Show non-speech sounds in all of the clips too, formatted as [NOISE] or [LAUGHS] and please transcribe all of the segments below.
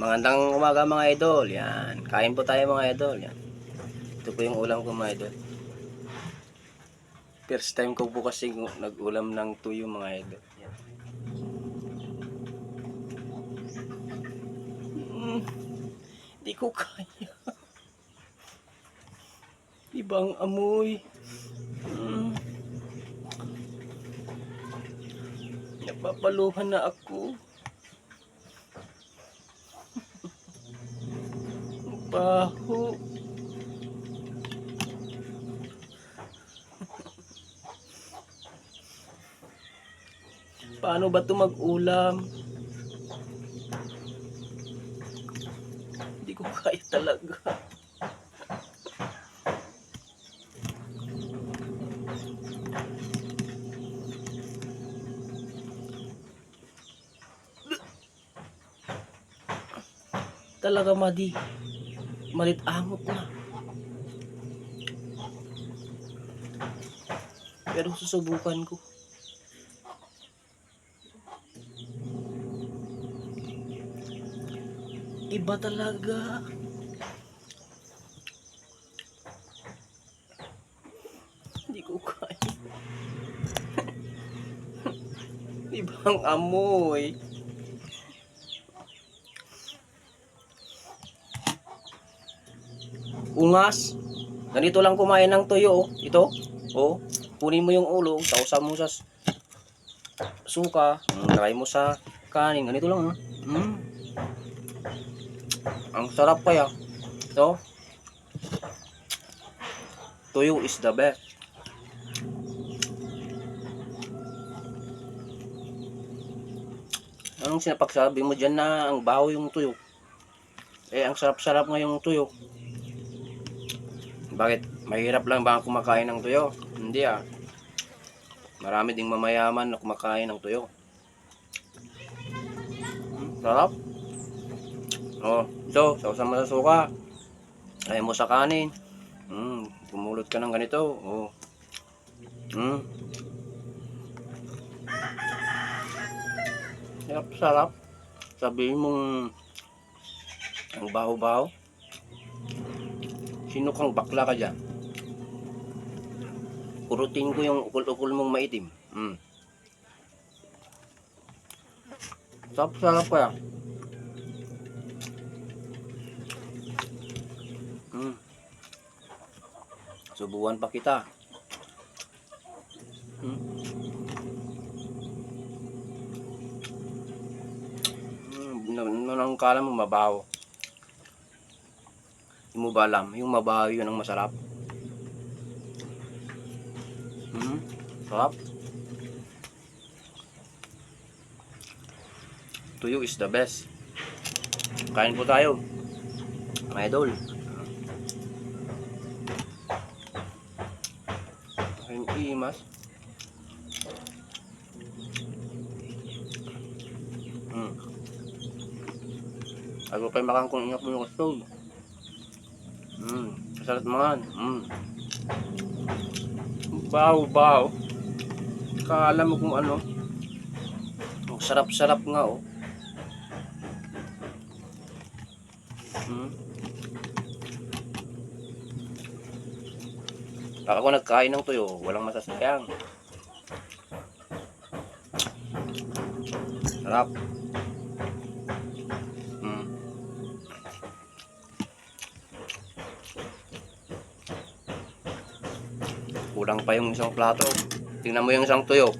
Magandang umaga mga idol. Yan. Kain po tayo mga idol. Yan. Ito po yung ulam ko mga idol. First time ko po kasi nag-ulam ng tuyo mga idol. Yan. Mm, Hindi ko kaya. [LAUGHS] Ibang amoy. Mm. Napapaluhan na ako. Baho. Paano ba ito mag-ulam? Hindi ko kaya talaga. Talaga madi. Malit amot na. Pero susubukan ko. Iba talaga. Hindi ko kaya. [LAUGHS] Ibang amoy. Ungas. Ganito lang kumain ng tuyo. oh. Ito. Oh. Kunin mo yung ulo. Tausan mo sa suka. Mm, Try mo sa kanin. Ganito lang. ah. Mm. Ang sarap kaya. Ito. Tuyo is the best. Anong sinapagsabi mo dyan na ang baho yung tuyo? Eh, ang sarap-sarap nga yung tuyo. Bakit? Mahirap lang ba ang kumakain ng tuyo? Hindi ah. Marami ding mamayaman na kumakain ng tuyo. Sarap. Oh, ito, sausan mo sa suka. Ayaw mo sa kanin. Hmm, pumulot ka ng ganito. Oh. Hmm. Sarap, sarap. Sabihin mong ang baho-baho. Sino kang bakla ka dyan? Kurutin ko yung ukol-ukol mong maitim. Mm. Sarap-sarap kaya. Mm. Subuan pa kita. Mm. Mm, nang kala mo mabaho. Hindi mo ba alam, yung mabaho yun ang masarap. Hmm, sarap. Tuyo is the best. Kain po tayo. Mga idol. Kain imas. Hmm. Ako pa makangkong ingat mo yung stove. Mm, masarap naman. Mm. Baw, baw. Kala mo kung ano. Ang sarap-sarap nga, oh. Mm. Pag ako nagkain ng tuyo, walang masasayang. Sarap. Kulang pa yung isang plato. Tingnan mo yung isang tuyo.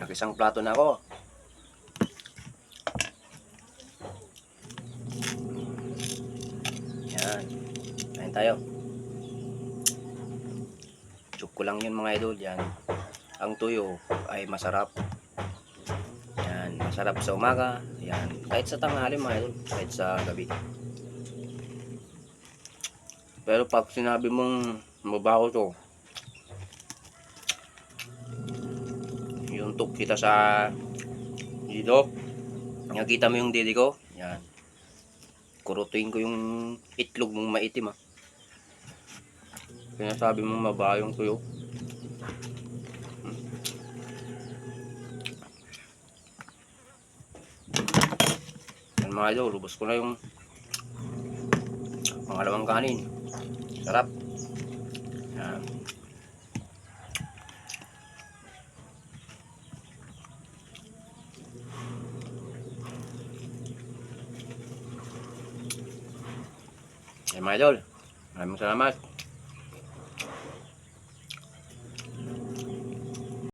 Nag-isang plato na ako. Yan. Kain tayo. Chuk ko lang yun mga idol. Yan. Ang tuyo ay masarap. Yan. Masarap sa umaga. Yan. Kahit sa tanghali mga idol. Kahit sa gabi. Pero pag sinabi mong mabaho to, yung tuk kita sa dito, nakita mo yung didi ko, yan. Kurutuin ko yung itlog mong maitim ah. Sinasabi mong mabaho yung tuyo. mga idol, lubos ko na yung pangalawang kanin. Sarap. Yan. Yan mga idol. Maraming salamat.